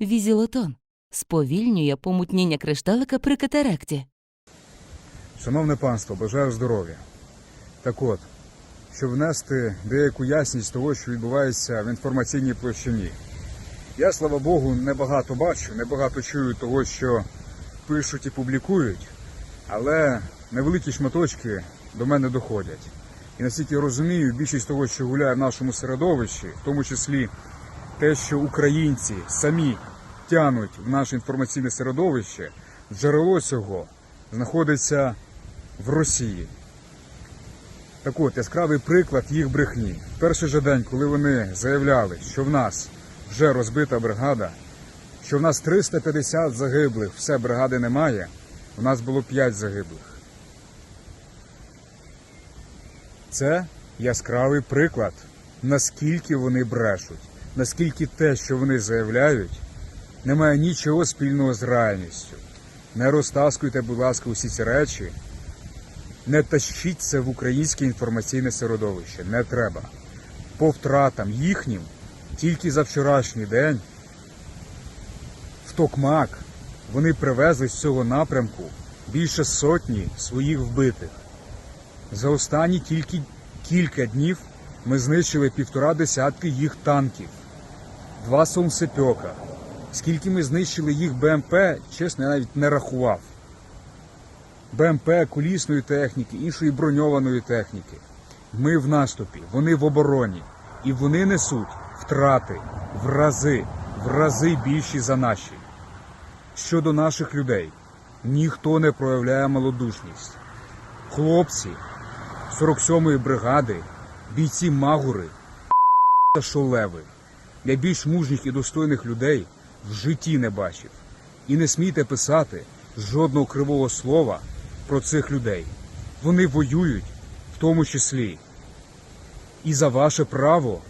Візілотон сповільнює помутніння кришталика при катаракті. Шановне панство, бажаю здоров'я. Так от, щоб внести деяку ясність того, що відбувається в інформаційній площині. Я, слава Богу, небагато бачу, небагато чую того, що пишуть і публікують, але невеликі шматочки до мене доходять. І наскільки розумію, більшість того, що гуляє в нашому середовищі, в тому числі те, що українці самі тянуть в наше інформаційне середовище, джерело цього знаходиться в Росії. Так от, яскравий приклад їх брехні. В перший же день, коли вони заявляли, що в нас вже розбита бригада, що в нас 350 загиблих, все бригади немає, у нас було 5 загиблих. Це яскравий приклад, наскільки вони брешуть, наскільки те, що вони заявляють, не має нічого спільного з реальністю. Не розтаскуйте, будь ласка, усі ці речі. Не тащіть в українське інформаційне середовище. Не треба. По втратам їхнім тільки за вчорашній день в Токмак вони привезли з цього напрямку більше сотні своїх вбитих. За останні тільки кілька днів ми знищили півтора десятки їх танків, два сомсепьока. Скільки ми знищили їх БМП, чесно, я навіть не рахував. БМП, колісної техніки, іншої броньованої техніки. Ми в наступі, вони в обороні. І вони несуть втрати в рази, в рази більші за наші. Щодо наших людей, ніхто не проявляє малодушність. Хлопці 47-ї бригади, бійці Магури Шолеви. Я більш мужніх і достойних людей в житті не бачив. І не смійте писати жодного кривого слова про цих людей. Вони воюють, в тому числі, і за ваше право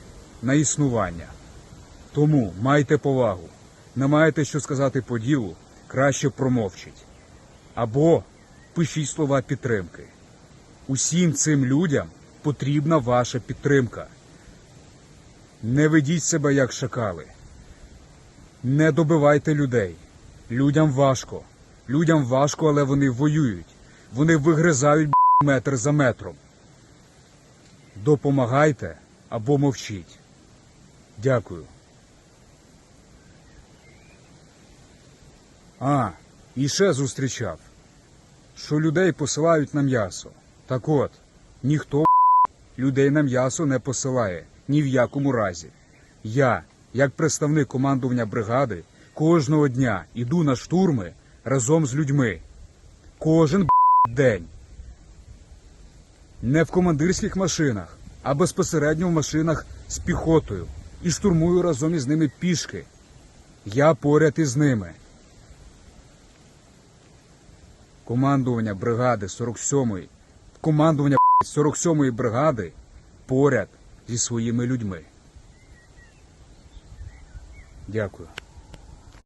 на існування. Тому майте повагу. Не маєте що сказати по ділу, краще промовчіть. Або пишіть слова підтримки. Усім цим людям потрібна ваша підтримка. Не ведіть себе як шакали. Не добивайте людей. Людям важко. Людям важко, але вони воюють. Вони вигризають метр за метром. Допомагайте або мовчіть. Дякую. А, і ще зустрічав, що людей посилають на м'ясо. Так от, ніхто людей на м'ясо не посилає ні в якому разі. Я, як представник командування бригади, кожного дня іду на штурми разом з людьми. Кожен день. Не в командирських машинах, а безпосередньо в машинах з піхотою. І штурмую разом із ними пішки. Я поряд із ними. Командування бригади 47-ї, командування 47-ї бригади поряд зі своїми людьми. Дякую.